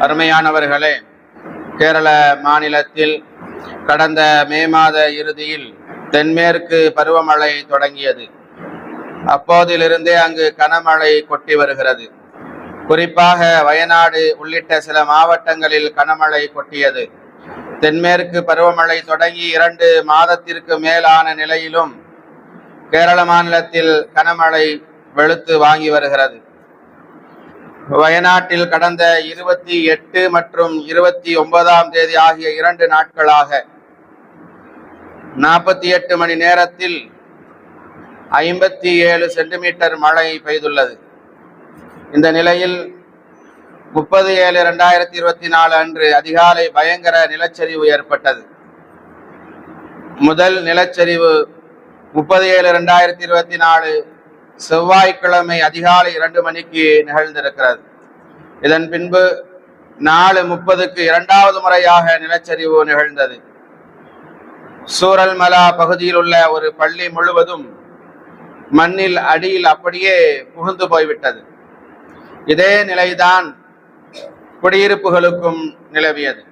அருமையானவர்களே கேரள மாநிலத்தில் கடந்த மே மாத இறுதியில் தென்மேற்கு பருவமழை தொடங்கியது. அப்போதிலிருந்தே அங்கு கனமழை கொட்டி வருகிறது. குறிப்பாக வயநாடு உள்ளிட்ட சில மாவட்டங்களில் கனமழை கொட்டியது. தென்மேற்கு பருவமழை தொடங்கி இரண்டு மாதத்திற்கு மேலான நிலையிலும் கேரள மாநிலத்தில் கனமழை வெளுத்து வாங்கி வருகிறது. வயநாட்டில் கடந்த இருபத்தி எட்டு மற்றும் இருபத்தி ஒன்பதாம் தேதி ஆகிய இரண்டு நாட்களாக நாற்பத்தி எட்டு மணி நேரத்தில் ஐம்பத்தி ஏழு சென்டிமீட்டர் மழை பெய்துள்ளது. இந்த நிலையில் முப்பது ஏழு ரெண்டாயிரத்தி இருபத்தி நாலு அன்று அதிகாலை பயங்கர நிலச்சரிவு ஏற்பட்டது. முதல் நிலச்சரிவு முப்பது ஏழு ரெண்டாயிரத்தி இருபத்தி நாலு செவ்வாய்க்கிழமை அதிகாலை இரண்டு மணிக்கு நிகழ்ந்திருக்கிறது. இதன் பின்பு நாலு முப்பதுக்கு இரண்டாவது முறையாக நிலச்சரிவு நிகழ்ந்தது. சூரல்மலா பகுதியில் உள்ள ஒரு பள்ளி முழுவதும் மண்ணில் அடியில் அப்படியே புகுந்து போய்விட்டது. இதே நிலைதான் குடியிருப்புகளுக்கும் நிலவியது.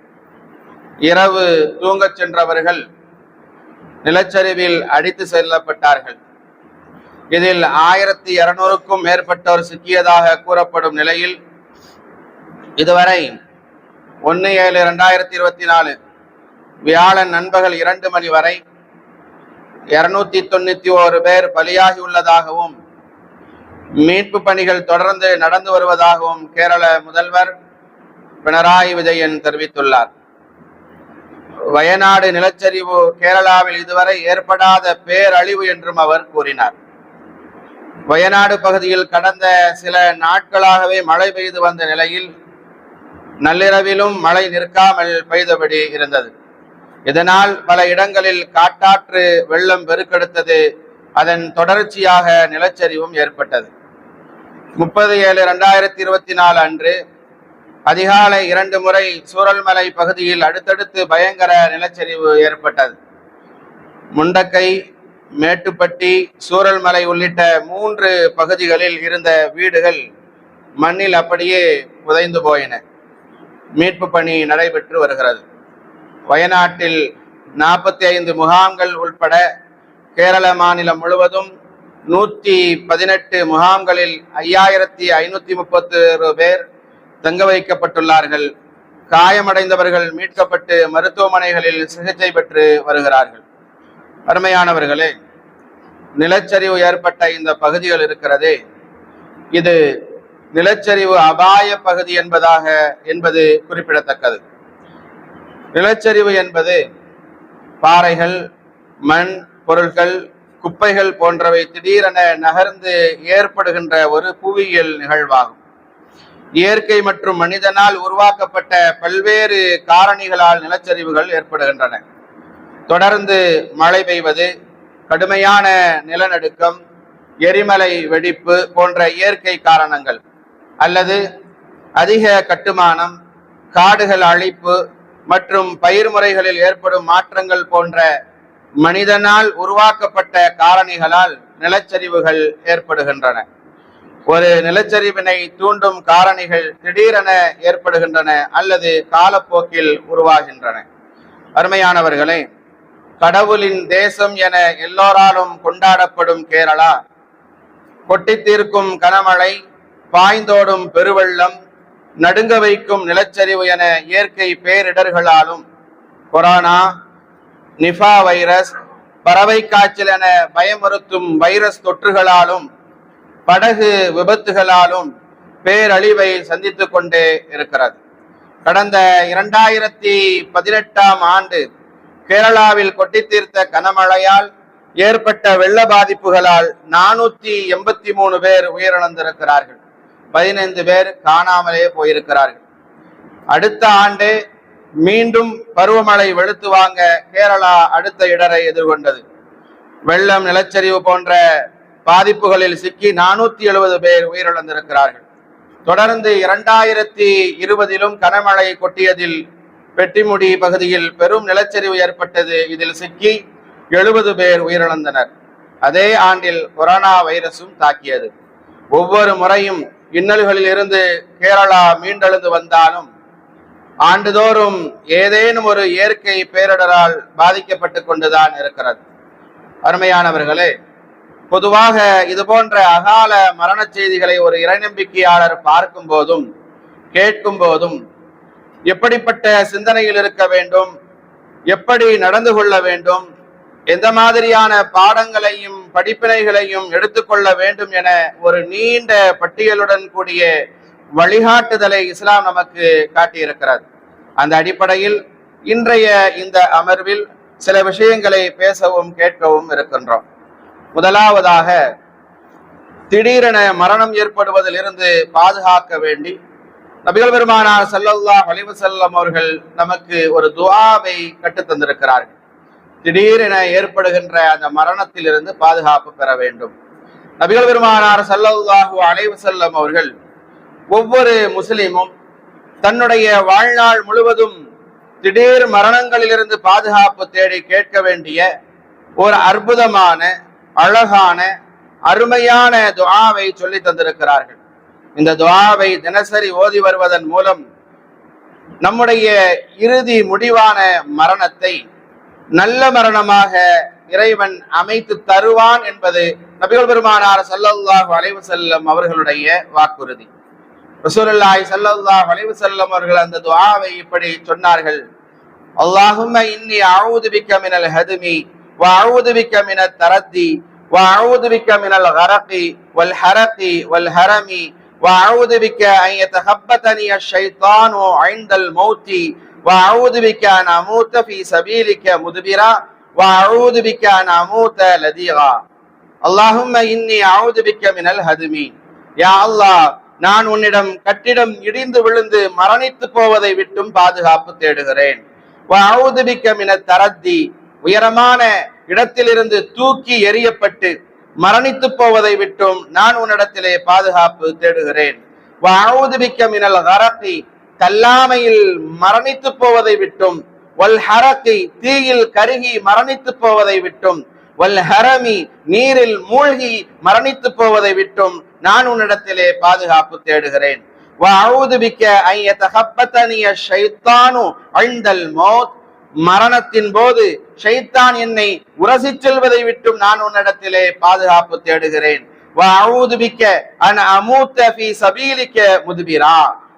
இரவு தூங்கச் சென்றவர்கள் நிலச்சரிவில் அடித்து செல்லப்பட்டார்கள். இதில் ஆயிரத்தி இருநூறுக்கும் மேற்பட்டோர் சிக்கியதாக கூறப்படும் நிலையில் இதுவரை ஒன்று ஏழு ரெண்டாயிரத்தி இருபத்தி நாலு வியாழன் நண்பகல் இரண்டு மணி வரை இருநூத்தி தொண்ணூத்தி ஓரு பேர் பலியாகி உள்ளதாகவும் மீட்பு பணிகள் தொடர்ந்து நடந்து வருவதாகவும் கேரள முதல்வர் பினராயி விஜயன் தெரிவித்துள்ளார். வயநாடு நிலச்சரிவு கேரளாவில் இதுவரை ஏற்படாத பேரழிவு என்றும் அவர் கூறினார். வயநாடு பகுதியில் கடந்த சில நாட்களாகவே மழை பெய்து வந்த நிலையில் நள்ளிரவிலும் மழை நிற்காமல் பெய்தபடி இருந்தது. இதனால் பல இடங்களில் காட்டாற்று வெள்ளம் பெருக்கெடுத்தது. அதன் தொடர்ச்சியாக நிலச்சரிவும் ஏற்பட்டது. முப்பது ஏழு ரெண்டாயிரத்தி இருபத்தி நாலு அன்று அதிகாலை இரண்டு முறை சூரல்மலை பகுதியில் அடுத்தடுத்து பயங்கர நிலச்சரிவு ஏற்பட்டது. முண்டக்கை மேட்டுப்பட்டி சூரல்மலை உள்ளிட்ட மூன்று பகுதிகளில் இருந்த வீடுகள் மண்ணில் அப்படியே புதைந்து போயின. மீட்பு பணி நடைபெற்று வருகிறது. வயநாட்டில் நாற்பத்தி ஐந்து முகாம்கள் உள்பட கேரள மாநிலம் முழுவதும் நூற்றி பதினெட்டு முகாம்களில் ஐயாயிரத்தி ஐநூற்றி முப்பத்து பேர் தங்க வைக்கப்பட்டுள்ளார்கள். காயமடைந்தவர்கள் மீட்கப்பட்டு மருத்துவமனைகளில் சிகிச்சை பெற்று வருகிறார்கள். அருமையானவர்களே நிலச்சரிவு ஏற்பட்ட இந்த பகுதிகள் இருக்கிறதே. இது நிலச்சரிவு அபாய பகுதி என்பதாக என்பது குறிப்பிடத்தக்கது. நிலச்சரிவு என்பது பாறைகள் மண் பொருட்கள் குப்பைகள் போன்றவை திடீரென நகர்ந்து ஏற்படுகின்ற ஒரு புவியியல் நிகழ்வாகும். இயற்கை மற்றும் மனிதனால் உருவாக்கப்பட்ட பல்வேறு காரணிகளால் நிலச்சரிவுகள் ஏற்படுகின்றன. தொடர்ந்து மழை பெய்வது கடுமையான நிலநடுக்கம் எரிமலை வெடிப்பு போன்ற இயற்கை காரணங்கள் அல்லது அதிக கட்டுமானம் காடுகள் அழிப்பு மற்றும் பயிர் முறைகளில் ஏற்படும் மாற்றங்கள் போன்ற மனிதனால் உருவாக்கப்பட்ட காரணிகளால் நிலச்சரிவுகள் ஏற்படுகின்றன. ஒரு நிலச்சரிவினை தூண்டும் காரணிகள் திடீரென ஏற்படுகின்றன அல்லது காலப்போக்கில் உருவாகின்றன. அருமையானவர்களே கடவுளின் தேசம் என எல்லோராலும் கொண்டாடப்படும் கேரளா. கொட்டித் தீர்க்கும் கனமழை பாய்ந்தோடும் பெருவெள்ளம் நடுங்க வைக்கும் நிலச்சரிவு என இயற்கை பேரிடர்களாலும் கொரோனா நிஃபா வைரஸ் பறவை காய்ச்சல் என பயமுறுத்தும் வைரஸ் தொற்றுகளாலும் படகு விபத்துகளாலும் பேரழிவை சந்தித்து கொண்டே இருக்கிறது. கடந்த இரண்டாயிரத்தி பதினெட்டாம் ஆண்டு கேரளாவில் கொட்டி தீர்த்த கனமழையால் ஏற்பட்ட வெள்ள பாதிப்புகளால் நானூத்தி எண்பத்தி மூணு பேர் உயிரிழந்திருக்கிறார்கள். பதினைந்து பேர் காணாமலே போயிருக்கிறார்கள். அடுத்த ஆண்டு மீண்டும் பருவமழை வெளுத்து வாங்க கேரளா அடுத்த இடரை எதிர்கொண்டது. வெள்ளம் நிலச்சரிவு போன்ற பாதிப்புகளில் சிக்கி நானூத்தி எழுபது பேர் உயிரிழந்திருக்கிறார்கள். தொடர்ந்து இரண்டாயிரத்தி இருபதிலும் கனமழை கொட்டியதில் வெற்றிமுடி பகுதியில் பெரும் நிலச்சரிவு ஏற்பட்டது. இதில் சிக்கி எழுபது பேர் உயிரிழந்தனர். அதே ஆண்டில் கொரோனா வைரஸும் தாக்கியது. ஒவ்வொரு முறையும் இன்னல்களில் இருந்து கேரளா மீண்டெழுந்து வந்தாலும் ஆண்டுதோறும் ஏதேனும் ஒரு இயற்கை பேரிடரால் பாதிக்கப்பட்டு கொண்டுதான் இருக்கிறது. அருமையானவர்களே பொதுவாக இது போன்ற அகால மரண செய்திகளை ஒரு இறைநம்பிக்கையாளர் பார்க்கும் போதும் கேட்கும் போதும் எப்படிப்பட்ட சிந்தனையில் இருக்க வேண்டும்? எப்படி நடந்து கொள்ள வேண்டும்? எந்த மாதிரியான பாடங்களையும் படிப்பினைகளையும் எடுத்துக்கொள்ள வேண்டும் என ஒரு நீண்ட பட்டியலுடன் கூடிய வழிகாட்டுதலை இஸ்லாம் நமக்கு காட்டியிருக்கிறது. அந்த அடிப்படையில் இன்றைய இந்த அமர்வில் சில விஷயங்களை பேசவும் கேட்கவும் இருக்கின்றோம். முதலாவதாக திடீரென மரணம் ஏற்படுவதிலிருந்து பாதுகாக்க வேண்டி நபிகள் பெருமானார் ஸல்லல்லாஹு அலைஹி அவர்கள் நமக்கு ஒரு துவாவை கட்டு தந்திருக்கிறார்கள். திடீரென ஏற்படுகின்ற அந்த மரணத்திலிருந்து பாதுகாப்பு பெற வேண்டும். நபிகள் பெருமானார் ஸல்லல்லாஹு அலைஹி அவர்கள் ஒவ்வொரு முஸ்லிமும் தன்னுடைய வாழ்நாள் முழுவதும் திடீர் மரணங்களிலிருந்து பாதுகாப்பு தேடி கேட்க வேண்டிய ஒரு அற்புதமான அழகான அருமையான துவாவை சொல்லி தந்திருக்கிறார்கள். இந்த துவாவை தினசரி ஓதி வருவதன் மூலம் நம்முடைய இறுதி முடிவான மரணத்தை நல்ல மரணமாக இறைவன் அமைத்து தருவான் என்பது நபிகள் பெருமானார் ஸல்லல்லாஹு வளைவு வஸல்லம் அவர்களுடைய வாக்குறுதி. ரசூலுல்லாஹி ஸல்லல்லாஹு வளைவு செல்லும் அவர்கள் அந்த துவாவை இப்படி சொன்னார்கள். அல்லாஹும்ம இன்னி அவுதுபிக்க மினல் ஹதுமி வ அஊது பிக்க தரத்தி வ அஊது மினல் கரகி வல் ஹரகி வல் ஹரமி وأعوذ بك أن அன் الشيطان عند الموت ஐந்தல் மௌத்தி أن أموت في سبيلك مدبرا وأعوذ بك أن أموت لديغا. اللهم إني أعوذ بك من இன்னி يا الله மினல் ஹதுமி யா அல்லாஹ் நான் உன்னிடம் கட்டிடம் இடிந்து விழுந்து மரணித்து போவதை விட்டும் பாதுகாப்பு தேடுகிறேன். தரத்தி உயரமான இடத்திலிருந்து தூக்கி எறியப்பட்டு மரணித்து போவதை விட்டும் நான் உன்னிடத்திலே பாதுகாப்பு தேடுகிறேன். வஅஊதுபிக்க மினல் கரகி கல்லாமையில் மரணித்து போவதை விட்டும் வல் ஹரகி தீயில் கருகி மரணித்து போவதை விட்டும் வல் ஹரமி நீரில் மூழ்கி மரணித்து போவதை விட்டும் நான் உன்னிடத்திலே பாதுகாப்பு தேடுகிறேன். வஅஊது பிக்க அன் ஷைத்தானு ஐந்தல் மௌத் மரணத்தின் போது ஷைத்தான் என்னை உரசிச் செல்வதை விட்டும் நான் உன்னிடத்திலே பாதுகாப்பு தேடுகிறேன். வஅஊது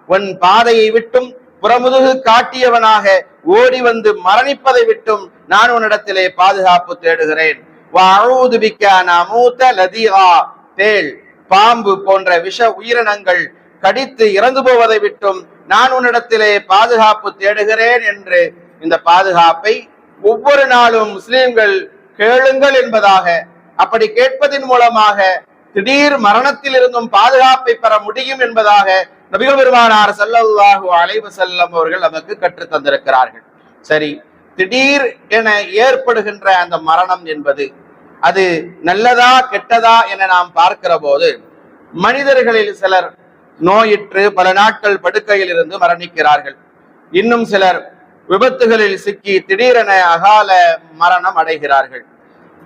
உன் பாதையை விட்டும் புறமுதுகு காட்டியவனாக ஓடி வந்து மரணிப்பதை விட்டும் நான் உன்னிடத்திலே பாதுகாப்பு தேடுகிறேன். வஅஊது அன் பாம்பு போன்ற விஷ உயிரினங்கள் கடித்து இறந்து போவதை விட்டும் நான் உன்னிடத்திலே பாதுகாப்பு தேடுகிறேன் என்று இந்த பாதுகாப்பை ஒவ்வொரு நாளும் முஸ்லிம்கள் கேளுங்கள் என்பதாக அப்படி கேட்பதின் மூலமாக திடீர் மரணத்தில் இருந்தும் பாதுகாப்பை பெற முடியும் என்பதாக நபிகள் பெருமானார் ஸல்லல்லாஹு அலைவு செல்லம் அவர்கள் நமக்கு கற்றுத் தந்திருக்கிறார்கள். சரி திடீர் என ஏற்படுகின்ற அந்த மரணம் என்பது அது நல்லதா கெட்டதா என நாம் பார்க்கிற போது மனிதர்களில் சிலர் நோயிற்று பல நாட்கள் படுக்கையில் இருந்து மரணிக்கிறார்கள். இன்னும் சிலர் விபத்துகளில் சிக்கி திடீரென அகால மரணம் அடைகிறார்கள்.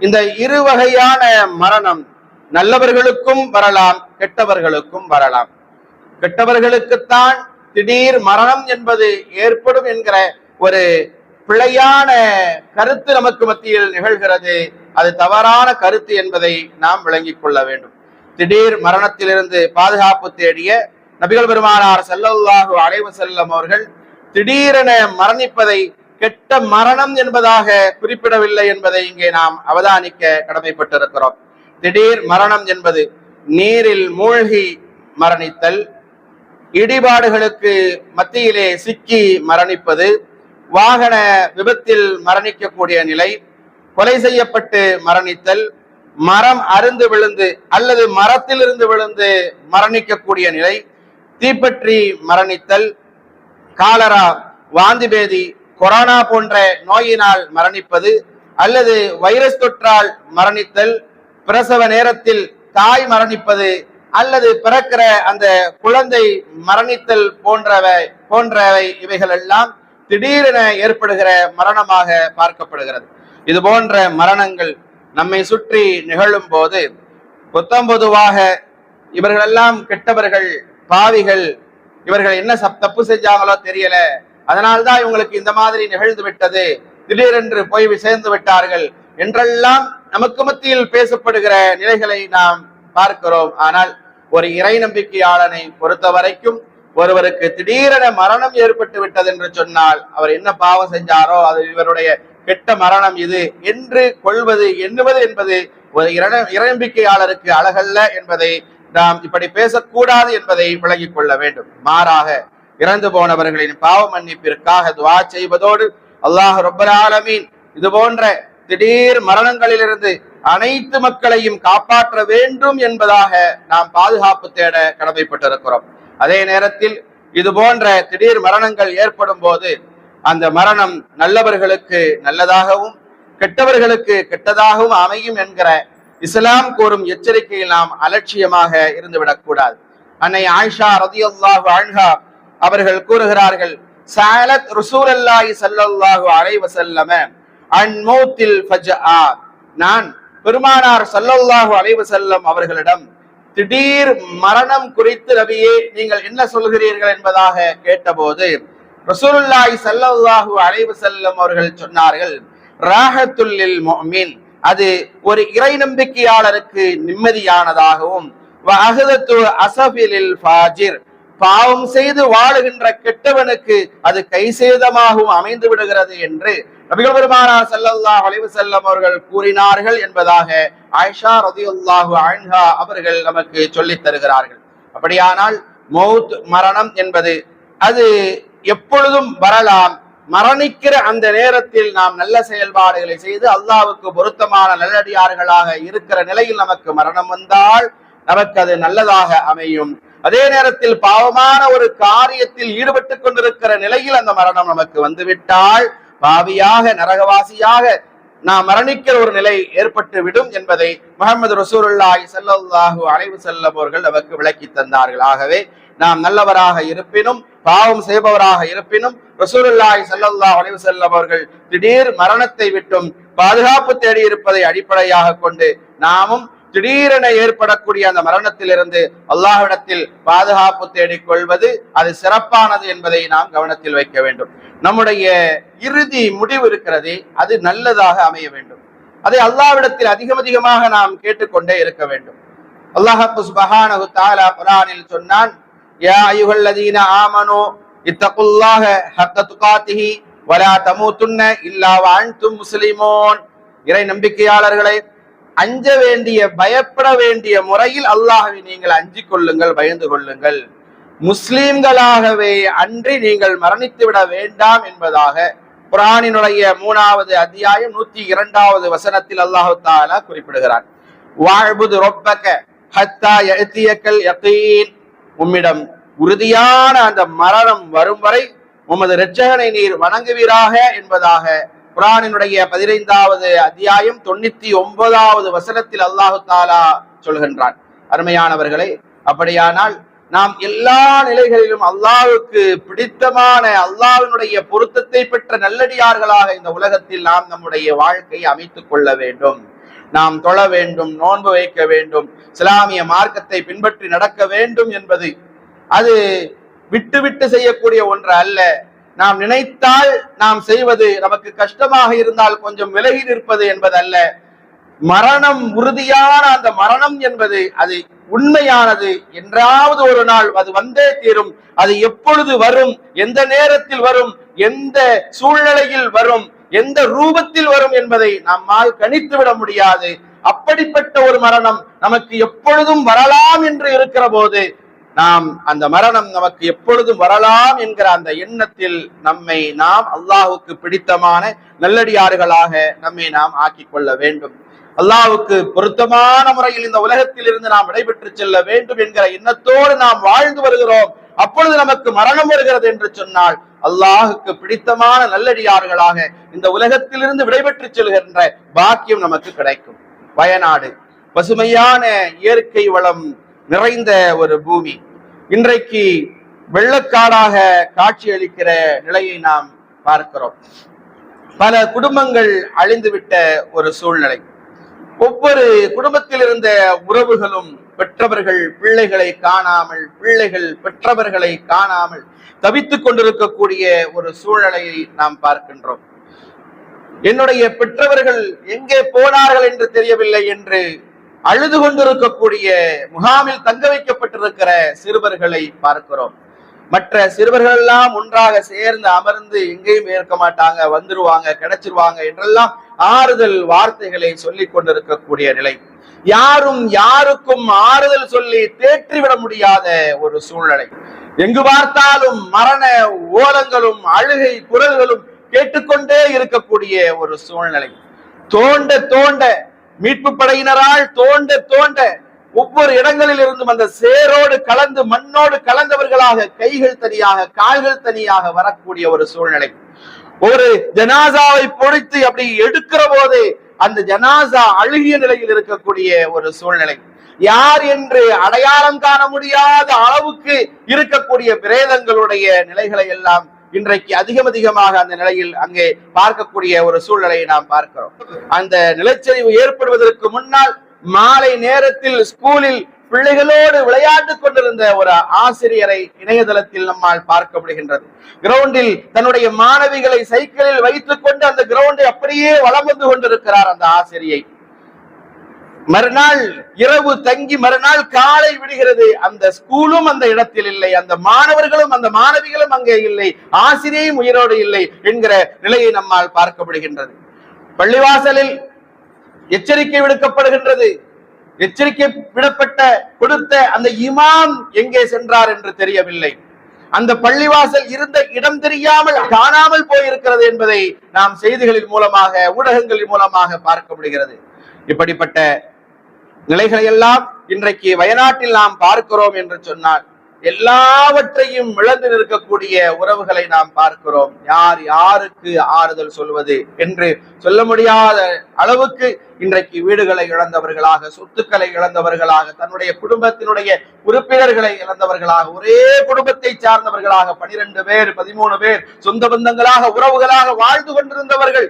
இந்த இரு வகையான மரணம் நல்லவர்களுக்கும் வரலாம் கெட்டவர்களுக்கும் வரலாம். கெட்டவர்களுக்குத்தான் திடீர் மரணம் என்பது ஏற்படும் என்கிற ஒரு பிழையான கருத்து நமக்கு மத்தியில் நிகழ்கிறது. அது தவறான கருத்து என்பதை நாம் விளங்கிக் கொள்ள வேண்டும். திடீர் மரணத்திலிருந்து பாதுகாப்பு தேடிய நபிகள் பெருமானார் ஸல்லல்லாஹு அலைஹி செல்லம் அவர்கள் திடீரென மரணிப்பதை கெட்ட மரணம் என்பதாக குறிப்பிடவில்லை என்பதை இங்கே நாம் அவதானிக்க கடமைப்பட்டிருக்கிறோம். திடீர் மரணம் என்பது நீரில் மூழ்கி மரணித்தல் இடிபாடுகளுக்கு மத்தியிலே சிக்கி மரணிப்பது வாகன விபத்தில் மரணிக்கக்கூடிய நிலை கொலை செய்யப்பட்டு மரணித்தல் மரம் அருந்து விழுந்து அல்லது மரத்திலிருந்து விழுந்து மரணிக்கக்கூடிய நிலை தீப்பற்றி மரணித்தல் காலரா வாந்தி பேதி கொரோனா போன்ற நோயினால் மரணிப்பது அல்லது வைரஸ் தொற்றால் மரணித்தல் பிரசவ நேரத்தில் தாய் மரணிப்பது அல்லது பிறக்கிற அந்த குழந்தை மரணித்தல் போன்றவை போன்றவை இவைகள் எல்லாம் திடீரென ஏற்படுகிற மரணமாக பார்க்கப்படுகிறது. இது போன்ற மரணங்கள் நம்மை சுற்றி நிகழும் போது புத்தம் பொதுவாக இவர்களெல்லாம் கெட்டவர்கள் பாவிகள் இவர்கள் என்ன சப் தப்பு செஞ்சாங்களோ தெரியல. அதனால்தான் இவங்களுக்கு இந்த மாதிரி நிகழ்ந்து விட்டது. திடீரென்று போய் சேர்ந்து விட்டார்கள். என்றெல்லாம் நமக்கு மத்தியில் பேசப்படுகிற நிலைகளை நாம் பார்க்கிறோம். ஆனால் ஒரு இறை நம்பிக்கையாளனை பொறுத்த வரைக்கும் ஒருவருக்கு திடீரென மரணம் ஏற்பட்டு விட்டது என்று சொன்னால் அவர் என்ன பாவம் செஞ்சாரோ அது இவருடைய கெட்ட மரணம் இது என்று கொள்வது எண்ணுவது என்பது ஒரு இறை- நம்பிக்கையாளருக்கு அழகல்ல என்பதை நாம் இப்படி பேசக்கூடாது என்பதை விளங்கிக் கொள்ள வேண்டும். மாறாக இறந்து போனவர்களின் பாவ மன்னிப்பிற்காக துவா செய்வதோடு அல்லாஹ் ரப்பல் ஆலமீன் இது போன்ற திடீர் மரணங்களிலிருந்து அனைத்து மக்களையும் காப்பாற்ற வேண்டும் என்பதாக நாம் பாதுகாப்பு தேட கடமைப்பட்டிருக்கிறோம். அதே நேரத்தில் இது போன்ற திடீர் மரணங்கள் ஏற்படும் போது அந்த மரணம் நல்லவர்களுக்கு நல்லதாகவும் கெட்டவர்களுக்கு கெட்டதாகவும் அமையும் என்கிற இஸ்லாம் கூறும் எச்சரிக்கையில் நாம் அலட்சியமாக இருந்துவிடக் கூடாது அன்னை ஆயிஷா ரதியல்லாஹு அன்ஹா அவர்கள் கூறுகிறார்கள் சாலத் ரசூலல்லாஹி ஸல்லல்லாஹு அலைஹி வஸல்லம அன் ஃபஜ்ஆ. நான் பெருமானார் ஸல்லல்லாஹு அலைஹி செல்லம் அவர்களிடம் திடீர் மரணம் குறித்து ரவியே நீங்கள் என்ன சொல்கிறீர்கள் என்பதாக கேட்டபோது ரசூலுல்லாஹி ஸல்லல்லாஹு அலைஹி செல்லம் அவர்கள் சொன்னார்கள் ராஹத்துல்லில் மொமின் அது ஒரு இறை நம்பிக்கையாளருக்கு நிம்மதியானதாகவும் வஅஹதத்து ஃபாஜிர் பாவம் செய்து வாழுகின்ற கெட்டவனுக்கு அது கை சேதமாகவும் அமைந்து விடுகிறது என்று நபிகள் பெருமானா ஸல்லல்லாஹு வளைவு செல்லம் அவர்கள் கூறினார்கள் என்பதாக ஆயிஷா ரதியுல்லாஹு அன்ஹா அவர்கள் நமக்கு சொல்லித் தருகிறார்கள். அப்படியானால் மௌத் மரணம் என்பது அது எப்பொழுதும் வரலாம் மரணிக்கிற அந்த நேரத்தில் நாம் நல்ல செயல்பாடுகளை செய்து அல்லாவுக்கு பொருத்தமான நல்லடியார்களாக இருக்கிற நிலையில் நமக்கு மரணம் வந்தால் நமக்கு அது நல்லதாக அமையும். அதே நேரத்தில் பாவமான ஒரு காரியத்தில் ஈடுபட்டு கொண்டிருக்கிற நிலையில் அந்த மரணம் நமக்கு வந்துவிட்டால் பாவியாக நரகவாசியாக நாம் மரணிக்கிற ஒரு நிலை ஏற்பட்டு விடும் என்பதை முகமது ரசூலுல்லாஹி ஸல்லல்லாஹு அலைஹி செல்லவர்கள் நமக்கு விளக்கி தந்தார்கள். ஆகவே நாம் நல்லவராக இருப்பினும் பாவம் செய்பவராக இருப்பினும் ரசூலுல்லாஹி ஸல்லல்லாஹு அலைஹி வஸல்லம் அவர்கள் திடீர் மரணத்தை விட்டும் பாதுகாப்பு தேடி இருப்பதை அடிப்படையாக கொண்டு நாமும் திடீரென ஏற்படக்கூடிய அந்த மரணத்திலிருந்து அல்லாஹ்விடத்தில் பாதுகாப்பு தேடிக் கொள்வது அது சிறப்பானது என்பதை நாம் கவனத்தில் வைக்க வேண்டும். நம்முடைய இறுதி முடிவு இருக்கிறதே அது நல்லதாக அமைய வேண்டும். அதை அல்லாவிடத்தில் அதிகம் அதிகமாக நாம் கேட்டுக்கொண்டே இருக்க வேண்டும். அல்லாஹ் சுப்ஹானஹு தாலா புரானில் சொன்னான் யா அய்யுஹல்லதீன ஆமனு இத்தகுல்லாஹ ஹக்க துகாத்திஹி வலா தமூதுன்ன இல்லா வஅன்தும் முஸ்லிமூன் இறை நம்பிக்கையாளர்களே அஞ்ச வேண்டிய பயப்பட வேண்டிய முறையில் அல்லாஹவி நீங்கள் அஞ்சு கொள்ளுங்கள் பயந்து கொள்ளுங்கள் முஸ்லிம்களாகவே அன்றி நீங்கள் மரணித்து விட வேண்டாம் என்பதாக குரானினுடைய மூணாவது அத்தியாயம் நூத்தி இரண்டாவது வசனத்தில் அல்லாஹு தாலா குறிப்பிடுகிறார் வாழ்புது ரொப்பக்க ஹத்தா யஅத்தியக்கல் யகீன் உம்மிடம் உறுதியான அந்த மரணம் வரும் வரை உமது இரட்சகனை நீர் வணங்குவீராக என்பதாக குரானினுடைய பதினைந்தாவது அத்தியாயம் தொண்ணூத்தி ஒன்பதாவது வசனத்தில் அல்லாஹு தாலா சொல்கின்றான். அருமையானவர்களே அப்படியானால் நாம் எல்லா நிலைகளிலும் அல்லாவுக்கு பிடித்தமான அல்லாவினுடைய பொருத்தத்தை பெற்ற நல்லடியார்களாக இந்த உலகத்தில் நாம் நம்முடைய வாழ்க்கையை அமைத்துக் கொள்ள வேண்டும். நாம் தொழ வேண்டும் நோன்பு வைக்க வேண்டும் இஸ்லாமிய மார்க்கத்தை பின்பற்றி நடக்க வேண்டும் என்பது அது விட்டு விட்டு செய்யக்கூடிய ஒன்று அல்ல. நாம் நினைத்தால் நாம் செய்வது நமக்கு கஷ்டமாக இருந்தால் கொஞ்சம் விலகி நிற்பது என்பது அல்ல. மரணம் உறுதியான அந்த மரணம் என்பது அது உண்மையானது. என்றாவது ஒரு நாள் அது வந்தே தீரும். அது எப்பொழுது வரும்? எந்த நேரத்தில் வரும்? எந்த சூழ்நிலையில் வரும்? எந்த ரூபத்தில் வரும் என்பதை நம்மால் கணித்து விட முடியாது. அப்படிப்பட்ட ஒரு மரணம் நமக்கு எப்பொழுதும் வரலாம் என்று இருக்கிற போது நாம் அந்த மரணம் நமக்கு எப்பொழுதும் வரலாம் என்கிற அந்த எண்ணத்தில் நம்மை நாம் அல்லாஹுக்கு பிடித்தமான நல்லடியார்களாக நம்மை நாம் ஆக்கிக் கொள்ள வேண்டும். அல்லாவுக்கு பொருத்தமான முறையில் இந்த உலகத்தில் இருந்து நாம் விடைபெற்று செல்ல வேண்டும் என்கிற எண்ணத்தோடு நாம் வாழ்ந்து வருகிறோம். அப்பொழுது நமக்கு மரணம் வருகிறது என்று சொன்னால் அல்லாஹுக்கு பிடித்தமான நல்லடியார்களாக இந்த உலகத்திலிருந்து விடைபெற்று செல்கின்ற பாக்கியம் நமக்கு கிடைக்கும். வயநாடு பசுமையான இயற்கை வளம் நிறைந்த ஒரு பூமி. இன்றைக்கு வெள்ளக்காடாக காட்சியளிக்கிற நிலையை நாம் பார்க்கிறோம். பல குடும்பங்கள் அழிந்துவிட்ட ஒரு சூழ்நிலை. ஒவ்வொரு குடும்பத்தில் இருந்த உறவுகளும் பெற்றவர்கள் பிள்ளைகளை காணாமல் பிள்ளைகள் பெற்றவர்களை காணாமல் தவித்துக் கொண்டிருக்கக்கூடிய ஒரு சூழலை நாம் பார்க்கின்றோம். என்னுடைய பெற்றவர்கள் எங்கே போனார்கள் என்று தெரியவில்லை என்று அழுது கொண்டிருக்கக்கூடிய முகாமில் தங்க வைக்கப்பட்டிருக்கிற சிறுவர்களை பார்க்கிறோம். மற்ற சிறுவர்கள் எல்லாம் ஒன்றாக சேர்ந்து அமர்ந்து எங்கேயும் இருக்க மாட்டாங்க வந்துருவாங்க கிடைச்சிருவாங்க என்றெல்லாம் ஆறுதல் வார்த்தைகளை சொல்லிக் கொண்டிருக்கக்கூடிய நிலை. யாரும் யாருக்கும் ஆறுதல் சொல்லி தேற்றிவிட முடியாத ஒரு சூழ்நிலை. எங்கு பார்த்தாலும் மரண ஓலங்களும் அழுகை குரல்களும் கேட்டுக்கொண்டே இருக்கக்கூடிய ஒரு சூழ்நிலை. தோண்ட தோண்ட மீட்பு படையினரால் தோண்ட தோண்ட ஒவ்வொரு இடங்களில் இருந்தும் அந்த சேரோடு கலந்து மண்ணோடு கலந்தவர்களாக கைகள் தனியாக கால்கள் தனியாக வரக்கூடிய ஒரு சூழ்நிலை. ஒரு ஜனாசாவை பொழித்து அப்படி எடுக்கிற போது அந்த ஜனாசா அழுகிய நிலையில் இருக்கக்கூடிய ஒரு சூழ்நிலை. யார் என்று அடையாளம் காண முடியாத அளவுக்கு இருக்கக்கூடிய பிரேதங்களுடைய நிலைகளை எல்லாம் இன்றைக்கு அதிகம் அதிகமாக அந்த நிலையில் அங்கே பார்க்கக்கூடிய ஒரு சூழ்நிலையை நாம் பார்க்கிறோம். அந்த நிலச்சரிவு ஏற்படுவதற்கு முன்னால் மாலை நேரத்தில் ஸ்கூலில் பிள்ளைகளோடு விளையாட்டுக் கொண்டிருந்த ஒரு ஆசிரியரை இணையதளத்தில் நம்மால் பார்க்க முடிகின்றது. கிரவுண்டில் தன்னுடைய மாணவிகளை சைக்கிளில் வைத்துக் கொண்டு அந்த கிரவுண்டை அப்படியே வளம் வந்து கொண்டிருக்கிறார் அந்த ஆசிரியை. மறுநாள் இரவு தங்கி மறுநாள் காலை விடுகிறது. அந்த ஸ்கூலும் அந்த இடத்தில் இல்லை. அந்த மாணவர்களும் அந்த மாணவிகளும் அங்கே இல்லை. ஆசிரியையும் உயிரோடு இல்லை என்கிற நிலையை நம்மால் பார்க்கப்படுகின்றது பள்ளிவாசலில் எச்சரிக்கை விடுக்கப்படுகின்றது. எச்சரிக்கை விடப்பட்ட கொடுத்த அந்த இமாம் எங்கே சென்றார் என்று தெரியவில்லை. அந்த பள்ளிவாசல் இருந்த இடம் தெரியாமல் காணாமல் போயிருக்கிறது என்பதை நாம் செய்திகளின் மூலமாக ஊடகங்களின் மூலமாக பார்க்க முடிகிறது. இப்படிப்பட்ட நிலைகளை எல்லாம் இன்றைக்கு வயநாட்டில் நாம் பார்க்கிறோம் என்று சொன்னால் எல்லாவற்றையும் இழந்து நிற்கக்கூடிய உறவுகளை நாம் பார்க்கிறோம். யார் யாருக்கு ஆறுதல் சொல்வது என்று சொல்ல முடியாத அளவுக்கு இன்றைக்கு வீடுகளை இழந்தவர்களாக சொத்துக்களை இழந்தவர்களாக தன்னுடைய குடும்பத்தினுடைய உறுப்பினர்களை இழந்தவர்களாக ஒரே குடும்பத்தை சார்ந்தவர்களாக பனிரெண்டு பேர் பதிமூணு பேர் சொந்த பந்தங்களாக உறவுகளாக வாழ்ந்து கொண்டிருந்தவர்கள்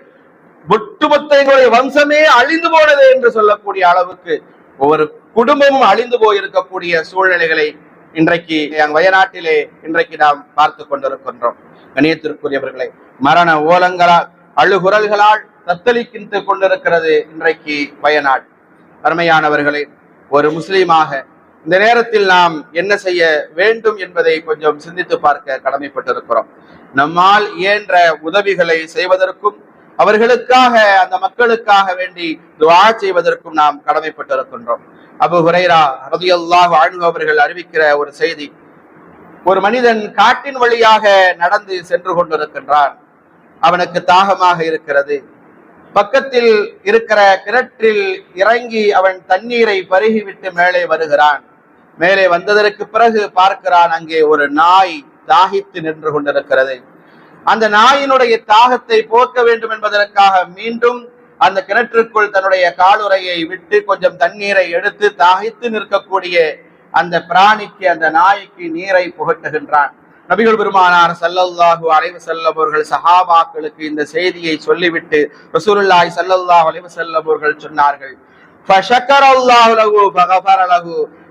ஒட்டுமொத்த எங்களுடைய வம்சமே அழிந்து போனது என்று சொல்லக்கூடிய அளவுக்கு ஒவ்வொரு குடும்பமும் அழிந்து போயிருக்கக்கூடிய சூழ்நிலைகளை இன்றைக்கு என் வயநாட்டிலே இன்றைக்கு நாம் பார்த்து கொண்டிருக்கின்றோம். கணியத்திற்குரியவர்களை மரண ஓலங்களால் அழுகுரல்களால் தத்தளிக்கின்ற கொண்டிருக்கிறது இன்றைக்கு வயநாடு. அருமையானவர்களே ஒரு முஸ்லீமாக இந்த நேரத்தில் நாம் என்ன செய்ய வேண்டும் என்பதை கொஞ்சம் சிந்தித்து பார்க்க கடமைப்பட்டிருக்கிறோம். நம்மால் இயன்ற உதவிகளை செய்வதற்கும் அவர்களுக்காக அந்த மக்களுக்காக வேண்டி துவா செய்வதற்கும் நாம் கடமைப்பட்டிருக்கின்றோம். அபு ஹுரைரா ரதியல்லாஹு அன்ஹு அவர்கள் அறிவிக்கிற ஒரு செய்தி. ஒரு மனிதன் காட்டின் வழியாக நடந்து சென்று கொண்டிருக்கின்றான். அவனுக்கு தாகமாக இருக்கிறது. பக்கத்தில் இருக்கிற கிணற்றில் இறங்கி அவன் தண்ணீரை பருகிவிட்டு மேலே வருகிறான். மேலே வந்ததற்கு பிறகு பார்க்கிறான் அங்கே ஒரு நாய் தாகித்து நின்று கொண்டிருக்கிறது. அந்த நாயினுடைய தாகத்தை போக்க வேண்டும் என்பதற்காக மீண்டும் அந்த கிணற்றுக்குள் தன்னுடைய காலுறையை விட்டு கொஞ்சம் தண்ணீரை எடுத்து தாகித்து நிற்கக்கூடிய அந்த பிராணிக்கு அந்த நாய்க்கு நீரை புகட்டுகின்றான். நபிகள் பெருமானார் சல்லல்லாஹு அலைவு செல்லம் அவர்கள் சஹாபாக்களுக்கு இந்த செய்தியை சொல்லிவிட்டு ரசூலுல்லாஹி ஸல்லல்லாஹு அலைவு வஸல்லம் அவர்கள் சொன்னார்கள்.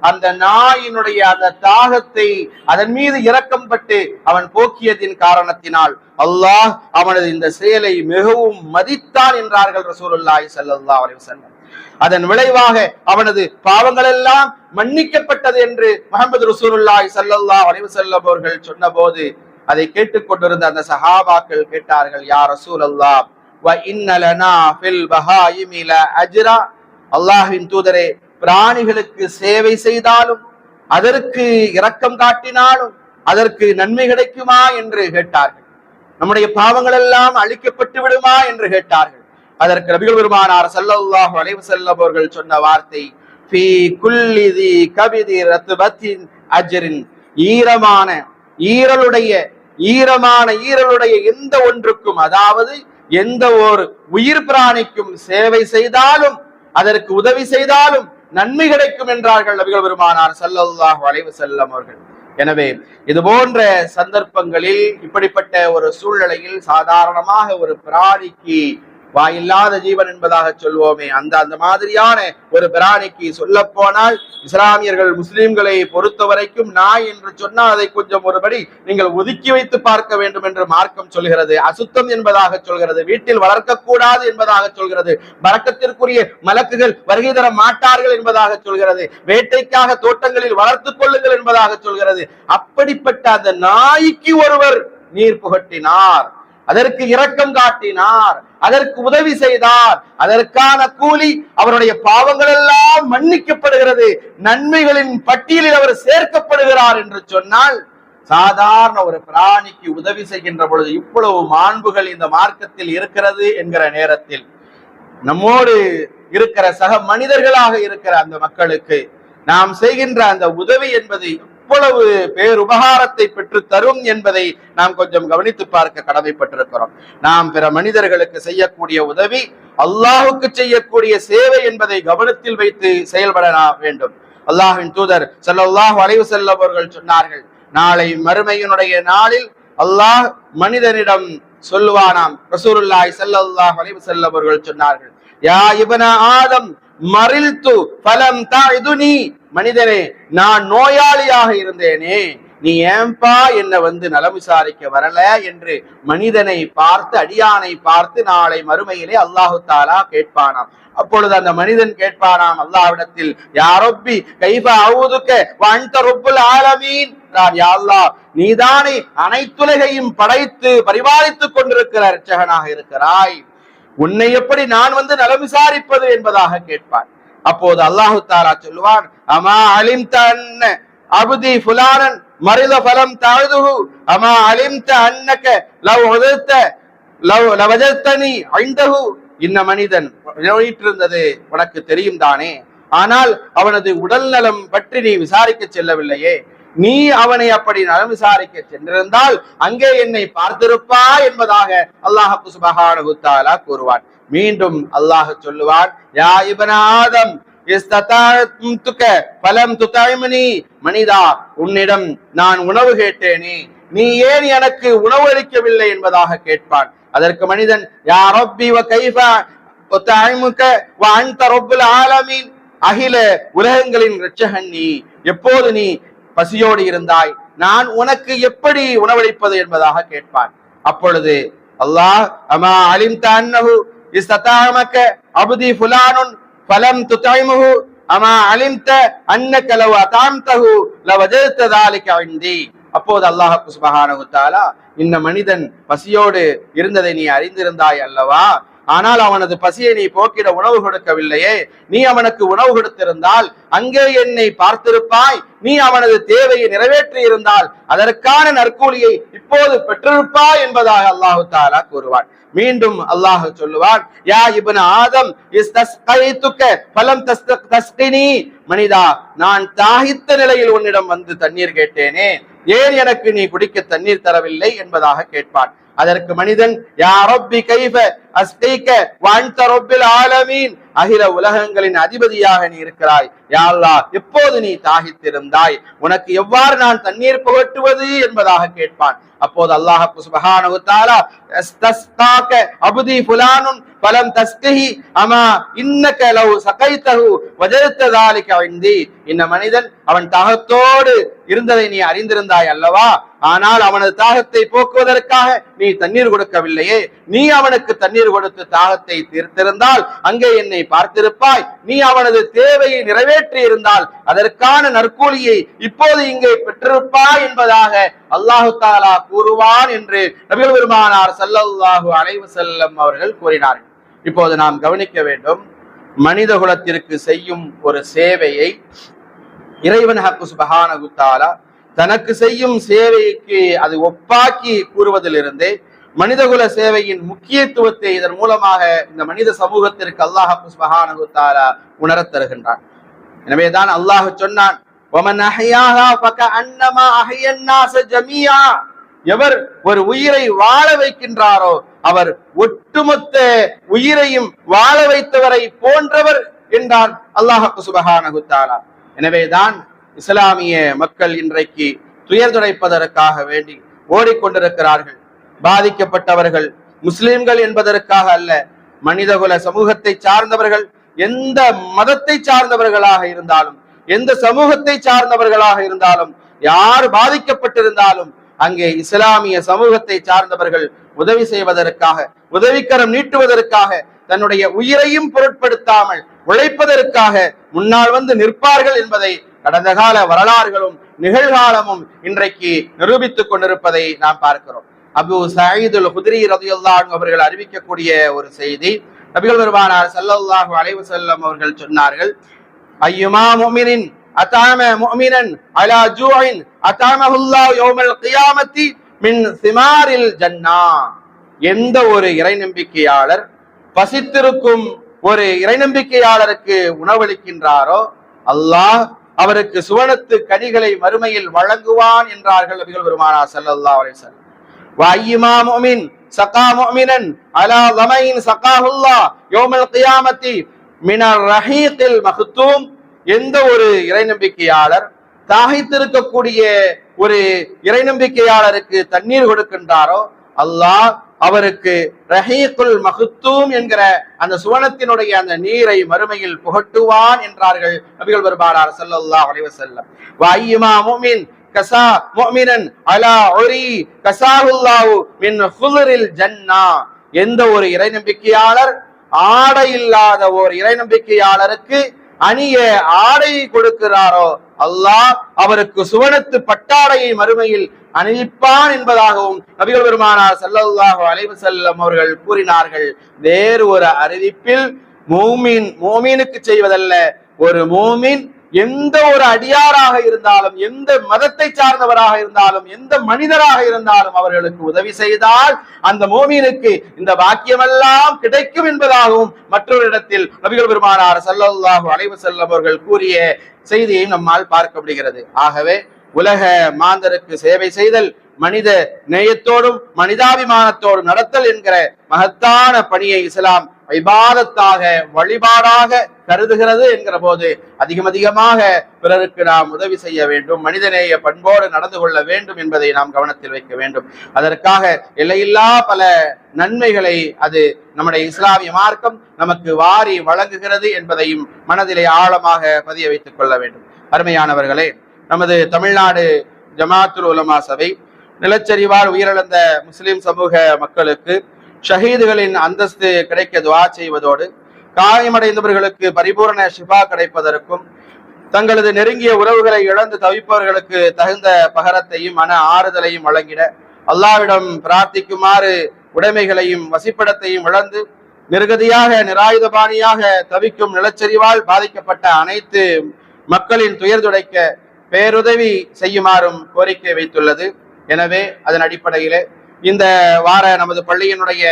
அந்த நாயினுடைய அந்த தாகத்தை அதன் மீது இரக்கம் பட்டு அவன் போக்கியதின் காரணத்தினால் அல்லாஹ் அவனது இந்த செயலை மிகவும் மதித்தான் என்றார்கள் ரசூலுல்லாஹி சல்லா அலைஹி அதன் விளைவாக அவனது பாவங்கள் எல்லாம் மன்னிக்கப்பட்டது என்று முகமது ரசூலுல்லாஹி சல்லல்லா அலைஹி வஸல்லம் அவர்கள் சொன்னபோது அதை கேட்டுக்கொண்டிருந்த அந்த சஹாபாக்கள் கேட்டார்கள் யா ரசூலல்லாஹ் வ அல்லாஹின் தூதரே பிராணிகளுக்கு சேவை செய்தாலும் அதற்கு இரக்கம் காட்டினாலும் அதற்கு நன்மை கிடைக்குமா என்று கேட்டார்கள். நம்முடைய பாவங்கள் எல்லாம் அழிக்கப்பட்டு விடுமா என்று கேட்டார்கள். அதற்கு நபிகள் பெருமானார் ஸல்லல்லாஹு அலைஹி வஸல்லம் அவர்கள் சொன்ன வார்த்தை ஃபீ குல்லிதி கவிதி ரத்பத்தின் ஈரமான ஈரலுடைய ஈரமான ஈரலுடைய எந்த ஒன்றுக்கும் அதாவது எந்த ஒரு உயிர் பிராணிக்கும் சேவை செய்தாலும் அதற்கு உதவி செய்தாலும் நன்மை கிடைக்கும் என்றார்கள் நபிகள் பெருமானார் ஸல்லல்லாஹு வளைவு வஸல்லம் அவர்கள். எனவே இது போன்ற சந்தர்ப்பங்களில் இப்படிப்பட்ட ஒரு சூழ்நிலையில் சாதாரணமாக ஒரு பிராணிக்கு வாயில்லாத ஜீவன் என்பதாக சொல்வோமே. அந்த அந்த மாதிரியான ஒரு பிராணிக்கு சொல்ல போனால் இஸ்லாமியர்கள் முஸ்லிம்களை பொறுத்த வரைக்கும் நாய் என்று சொன்னால் அதை கொஞ்சம் ஒருபடி நீங்கள் ஒதுக்கி வைத்து பார்க்க வேண்டும் என்று மார்க்கம் சொல்கிறது. அசுத்தம் என்பதாக சொல்கிறது. வீட்டில் வளர்க்கக்கூடாது என்பதாக சொல்கிறது. வழக்கத்திற்குரிய மலக்குகள் வருகை தர மாட்டார்கள் என்பதாக சொல்கிறது. வேட்டைக்காக தோட்டங்களில் வளர்த்துக் கொள்ளுங்கள் என்பதாக சொல்கிறது. அப்படிப்பட்ட அந்த நாய்க்கு ஒருவர் நீர் புகட்டினார். அதற்கு இரக்கம் காட்டினார் அதற்கு உதவி செய்தார். அதற்கான கூலி அவருடைய பாவங்கள் எல்லாம் மன்னிக்கப்படுகிறது. நன்மைகளின் பட்டியலில் அவர் சேர்க்கப்படுகிறார் என்று சொன்னால் சாதாரண ஒரு பிராணிக்கு உதவி செய்கின்ற பொழுது இவ்வளவு மாண்புகள் இந்த மார்க்கத்தில் இருக்கிறது என்கிற நேரத்தில் நம்மோடு இருக்கிற சக மனிதர்களாக இருக்கிற அந்த மக்களுக்கு நாம் செய்கின்ற அந்த உதவி என்பது எவ்வளவு பேருபகாரத்தை பெற்று தரும் என்பதை நாம் கொஞ்சம் கவனித்து பார்க்க கடமைப்பட்டிருக்கிறோம். நாம் பிற மனிதர்களுக்கு செய்யக்கூடிய உதவி அல்லாஹுக்கு செய்யக்கூடிய சேவை என்பதை கவனத்தில் வைத்து செயல்பட வேண்டும். அல்லாஹின் தூதர் ஸல்லல்லாஹு அலைஹி செல்லவர்கள் சொன்னார்கள் நாளை மறுமையினுடைய நாளில் அல்லாஹ் மனிதனிடம் சொல்லுவானாம். ரசூருல்லாய் செல்லல்லாஹ் அலைஹி செல்லவர்கள் சொன்னார்கள் யா இப்ன ஆதம் மறில்து பலம் தாஇதுனி. மனிதனே நான் நோயாளியாக இருந்தேனே. நீ ஏன்பா என்ன வந்து நலம் விசாரிக்க வரல? என்று மனிதனை பார்த்து அடியானை பார்த்து நாளை மறுமையிலே அல்லாஹு தாலா கேட்பானாம். அப்பொழுது அந்த மனிதன் கேட்பானாம் அல்லாவிடத்தில் யாரொப்பி கைபா அவுதுக்க வந்த ரொப்புல் ஆலமீன். அல்லாஹ் நீதானே அனைத்துலகையும் படைத்து பரிபாலித்துக் கொண்டிருக்கிற ரட்சகனாக இருக்கிறாய். உன்னை எப்படி நான் வந்து நலம் விசாரிப்பது என்பதாக கேட்பான். அப்போது அல்லாஹு தாரா சொல்லுவான் அமா அலிம் தன்ன அபுதி புலாரன் மருத பலம் தாழ்துஹு. அமா அலிம்த அன்னக்க லவ் உதத்த லவ் லவஜத்தனி ஐந்தஹு. இன்ன மனிதன் நோயிட்டிருந்தது உனக்கு தெரியும் தானே. ஆனால் அவனது உடல் நலம் பற்றி நீ விசாரிக்க செல்லவில்லையே. நீ அவனை அப்படி நலம் விசாரிக்க சென்றிருந்தால் அங்கே என்னை பார்த்திருப்பா என்பதாக அல்லாஹ் சுபஹானஹு கூறுவான். மீண்டும் அல்லாஹ் சொல்லுவான் யா இப்ன மனிதா உன்னிடம் நான் உணவு கேட்டேனே நீ ஏன் எனக்கு உணவு அளிக்கவில்லை? என்பதாக கேட்பான். அதற்கு மனிதன் யா ரப்பி வ அகில உலகங்களின் இரட்சகன் நீ எப்போது நீ பசியோடு இருந்தாய் நான் உனக்கு எப்படி உணவளிப்பது என்பதாக கேட்பான் அப்பொழுது அல்லாஹ் அமா அலிம் அன்னஹு இஸ்ததாமக அபுதி ஃபுலானுன் ஃபலம் துதைமுஹு அமா அலிம்த அன்னக லவ் அதாம்தஹு லவஜதத ذلك عندي அப்போது அல்லாஹ் சுப்ஹானஹு தஆலா இந்த மனிதன் பசியோடு இருந்ததை நீ அறிந்திருந்தாய் அல்லவா ஆனால் அவனது பசியை நீ போக்கிட உணவு கொடுக்கவில்லையே. நீ அவனுக்கு உணவு கொடுத்திருந்தால் அங்கே என்னை பார்த்திருப்பாய். நீ அவனது தேவையை நிறைவேற்றி இருந்தால் அதற்கான நற்கூலியை இப்போது பெற்றிருப்பாய் என்பதாக அல்லாஹு தாலா கூறுவான். மீண்டும் அல்லாஹ் சொல்லுவான் யா இபன் ஆதம் இஸ்தஸ்கைதுக ஃபலம் தஸ்தக் தஸ்கினி. மனிதா நான் தாகித்த நிலையில் உன்னிடம் வந்து தண்ணீர் கேட்டேனே. ஏன் எனக்கு நீ குடிக்க தண்ணீர் தரவில்லை என்பதாக கேட்பான் அதற்கு மனிதன் யா ரப்பி கைஃப அஸ்கைக வஅன்த ரப்பில் ஆலமீன் அகில உலகங்களின் அதிபதியாக நீ இருக்கிறாய் யா அல்லாஹ் எப்போது நீ தாகித்திருந்தாய் உனக்கு எவ்வாறு நான் தண்ணீர் புகட்டுவது என்பதாக கேட்பான் அப்போது அல்லாஹ் சுப்ஹானஹு தஆலா அஸ்தஸ்காக அபுதி ஃபுலானுன் பலம் தஸ்கஹி அமா இன்னக லவ் சகைத்தஹு வஜதத ذلك عندي இந்த மனிதன் அவன் தாகத்தோடு இருந்ததை நீ அறிந்திருந்தாய் அல்லவா? ஆனால் அவனது தாகத்தை போக்குவதற்காக நீ தண்ணீர் கொடுக்கவில்லையே. நீ அவனுக்கு தண்ணீர் கொடுத்து தாகத்தை தீர்த்திருந்தால் அங்கே என்னை பார்த்திருப்பாய். நீ அவனது தேவையை நிறைவேற்றி இருந்தால் அதற்கான நற்கூலியை இப்போது இங்கே பெற்றிருப்பாய் என்பதாக அல்லாஹு தாலா கூறுவான் என்று நபிகள் பெருமானார் ஸல்லல்லாஹு அலைவு செல்லம் அவர்கள் கூறினார்கள். இப்போது நாம் கவனிக்க வேண்டும் மனித குலத்திற்கு செய்யும் ஒரு சேவையை இறைவன் ஹக்கு சுபஹான குத்தாலா தனக்கு செய்யும் சேவைக்கு அது ஒப்பாக்கி கூறுவதிலிருந்தே மனிதகுல சேவையின் முக்கியத்துவத்தை இதன் மூலமாக இந்த மனித சமூகத்திற்கு அல்லாஹ் ஹக்கு உணரத் தருகின்றான். எனவேதான் அல்லாஹ் சொன்னான் எவர் ஒரு உயிரை வாழ வைக்கின்றாரோ அவர் ஒட்டுமொத்த உயிரையும் வாழ வைத்தவரை போன்றவர் என்றார் அல்லாஹ் சுபஹான குத்தாலா எனவேதான் இஸ்லாமிய மக்கள் இன்றைக்கு துயர் துடைப்பதற்காக வேண்டி ஓடிக்கொண்டிருக்கிறார்கள். பாதிக்கப்பட்டவர்கள் முஸ்லிம்கள் என்பதற்காக அல்ல மனிதகுல சமூகத்தை சார்ந்தவர்கள் எந்த மதத்தை சார்ந்தவர்களாக இருந்தாலும் எந்த சமூகத்தை சார்ந்தவர்களாக இருந்தாலும் யார் பாதிக்கப்பட்டிருந்தாலும் அங்கே இஸ்லாமிய சமூகத்தை சார்ந்தவர்கள் உதவி செய்வதற்காக உதவிக்கரம் நீட்டுவதற்காக தன்னுடைய உயிரையும் பொருட்படுத்தாமல் உழைப்பதற்காக முன்னால் வந்து நிற்பார்கள் என்பதை கடந்த கால வரலாறுகளும் நிகழ்காலமும் இன்றைக்கு நிரூபித்துக் கொண்டிருப்பதை நாம் பார்க்கிறோம். அபு சயீதுல் குதிரி ரதியுல்லாஹு அவர்கள் அறிவிக்கக்கூடிய ஒரு செய்தி நபிகள் பெருமானார் ஸல்லல்லாஹு அலைவு செல்லம் அவர்கள் சொன்னார்கள் ஐயுமா முமினின் அத்தாம முமினன் அலா ஜூஇன் அத்தாமஹுல்லா யோமல் கியாமத்தி மின் சிமாரில் ஜன்னா. எந்த ஒரு இறை நம்பிக்கையாளர் பசித்திருக்கும் ஒரு இறை நம்பிக்கையாளருக்கு உணவளிக்கின்றாரோ அல்லாஹ் அவருக்கு சுவனத்து கனிகளை மறுமையில் வழங்குவான் என்றார்கள் நபிகள் பெருமானா சல்லல்லா அலை செல்லம் வாயுமா மோமின் சகா மோமினன் அலா லமையின் சகாஹுல்லா யோமல் கியாமத்தி மினர் ரஹீத்தில் மகுத்தூம் எந்த ஒரு இறை நம்பிக்கையாளர் தாகித்திருக்கக்கூடிய ஒரு இறை நம்பிக்கையாளருக்கு தண்ணீர் கொடுக்கின்றாரோ அல்லாஹ் அவருக்கு ரஹீக்குல் மகுத்தூம் என்கிற அந்த சுவனத்தினுடைய அந்த நீரை மறுமையில் புகட்டுவான் என்றார்கள் நபிகள் பெருமானார் ஸல்லல்லாஹு அலைவ செல்லம் வாயுமா முஃமின் கசா முஃமினன் அலா ஒரி கசாஹுல்லாஹு மின் ஹுலரில் ஜன்னா. எந்த ஒரு இறை நம்பிக்கையாளர் ஆடை இல்லாத ஒரு இறை நம்பிக்கையாளருக்கு அணிய ஆடை கொடுக்கிறாரோ அல்லாஹ் அவருக்கு சுவனத்து பட்டாடையை மறுமையில் அணிவிப்பான் என்பதாகவும் நபிகள் பெருமானார் ஸல்லல்லாஹு அலைவு செல்லம் அவர்கள் கூறினார்கள். வேறு ஒரு அறிவிப்பில் மூமின் மூமீனுக்கு செய்வதல்ல. ஒரு மூமின் எந்த ஒரு அடியாராக இருந்தாலும் எந்த மதத்தை சார்ந்தவராக இருந்தாலும் எந்த மனிதராக இருந்தாலும் அவர்களுக்கு உதவி செய்தால் அந்த மோமீனுக்கு இந்த பாக்கியமெல்லாம் கிடைக்கும் என்பதாகவும் மற்றொரு இடத்தில் நபிகள் பெருமானார் ஸல்லல்லாஹு அலைவு செல்லம் அவர்கள் கூறிய செய்தியை நம்மால் பார்க்க முடிகிறது. ஆகவே உலக மாந்தருக்கு சேவை செய்தல் மனித நேயத்தோடும் மனிதாபிமானத்தோடும் நடத்தல் என்கிற மகத்தான பணியை இஸ்லாம் இபாதத்தாக வழிபாடாக கருதுகிறது என்கிற போது அதிகம் அதிகமாக பிறருக்கு நாம் உதவி செய்ய வேண்டும் மனிதநேய பண்போடு நடந்து கொள்ள வேண்டும் என்பதை நாம் கவனத்தில் வைக்க வேண்டும். அதற்காக எல்லையில்லா பல நன்மைகளை அது நம்முடைய இஸ்லாமிய மார்க்கம் நமக்கு வாரி வழங்குகிறது என்பதையும் மனதிலே ஆழமாக பதிய வைத்துக் கொள்ள வேண்டும். அருமையானவர்களே நமது தமிழ்நாடு ஜமாத்துல் உலமா சபை நிலச்சரிவால் உயிரிழந்த முஸ்லிம் சமூக மக்களுக்கு ஷஹீதுகளின் அந்தஸ்து கிடைக்க துவா செய்வதோடு காயமடைந்தவர்களுக்கு பரிபூரண ஷிஃபா கிடைப்பதற்கும் தங்களது நெருங்கிய உறவுகளை இழந்து தவிப்பவர்களுக்கு தகுந்த பகரத்தையும் மன ஆறுதலையும் வழங்கிட அல்லாவிடம் பிரார்த்திக்குமாறு உடைமைகளையும் வசிப்பிடத்தையும் இழந்து நிர்கதியாக நிராயுதபாணியாக தவிக்கும் நிலச்சரிவால் பாதிக்கப்பட்ட அனைத்து மக்களின் துயர் துடைக்க பேருதவி செய்யுமாறும் கோரிக்கை வைத்துள்ளது. எனவே அதன் அடிப்படையிலே இந்த வார நமது பள்ளியினுடைய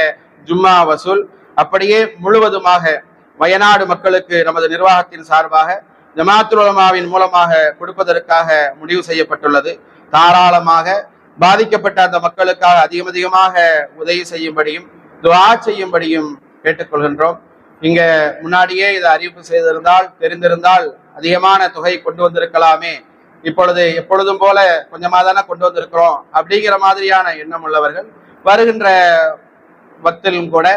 ஜும்மா வசூல் அப்படியே முழுவதுமாக வயநாடு மக்களுக்கு நமது நிர்வாகத்தின் சார்பாக ஜமாத்துலமாவின் மூலமாக கொடுப்பதற்காக முடிவு செய்யப்பட்டுள்ளது. தாராளமாக பாதிக்கப்பட்ட அந்த மக்களுக்காக அதிகம் அதிகமாக உதவி செய்யும்படியும் துவா செய்யும்படியும் கேட்டுக்கொள்கின்றோம். இங்க முன்னாடியே இதை அறிவிப்பு செய்திருந்தால் தெரிந்திருந்தால் அதிகமான தொகை கொண்டு வந்திருக்கலாமே இப்பொழுது எப்பொழுதும் போல கொஞ்சமாக தானே கொண்டு வந்திருக்கிறோம் அப்படிங்கிற மாதிரியான எண்ணம் உள்ளவர்கள் வருகின்ற பக்திலும் கூட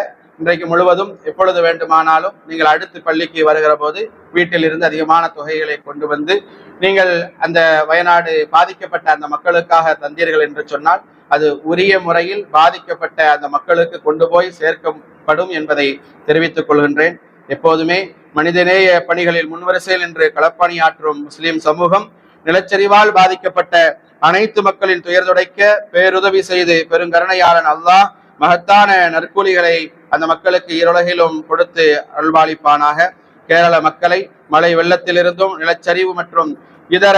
இன்றைக்கு முழுவதும் எப்பொழுது வேண்டுமானாலும் நீங்கள் அடுத்து பள்ளிக்கு வருகிற போது வீட்டில் இருந்து அதிகமான தொகைகளை கொண்டு வந்து நீங்கள் அந்த வயநாடு பாதிக்கப்பட்ட அந்த மக்களுக்காக தந்தீர்கள் என்று சொன்னால் அது உரிய முறையில் பாதிக்கப்பட்ட அந்த மக்களுக்கு கொண்டு போய் சேர்க்கப்படும் என்பதை தெரிவித்துக் கொள்கின்றேன். எப்போதுமே மனிதநேய பணிகளில் முன்வரிசையில் என்று களப்பணியாற்றும் முஸ்லிம் சமூகம் நிலச்சரிவால் பாதிக்கப்பட்ட அனைத்து மக்களின் துயர் துடைக்க பேருதவி செய்து பெருங்கருணையாளன் அல்லாஹ் மகத்தான நற்கூலிகளை அந்த மக்களுக்கு இருலகிலும் கொடுத்து அருள்பாலிப்பானாக கேரள மக்களை மழை வெள்ளத்திலிருந்தும் நிலச்சரிவு மற்றும் இதர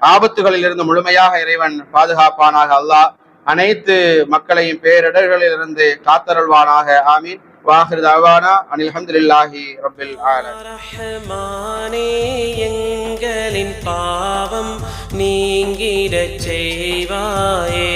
ஆபத்துகளில் இருந்து முழுமையாக இறைவன் பாதுகாப்பானாக. அல்லாஹ் அனைத்து மக்களையும் பேரிடர்களிலிருந்து காத்தருள்வானாக. ஆமீன். வாஹிர் தாவானா அனில் அஹமதுல்லாஹி ரபில் ஆலமீன். ரஹ்மானே எங்களின் பாவம் நீங்கிடச் செய்வாயே.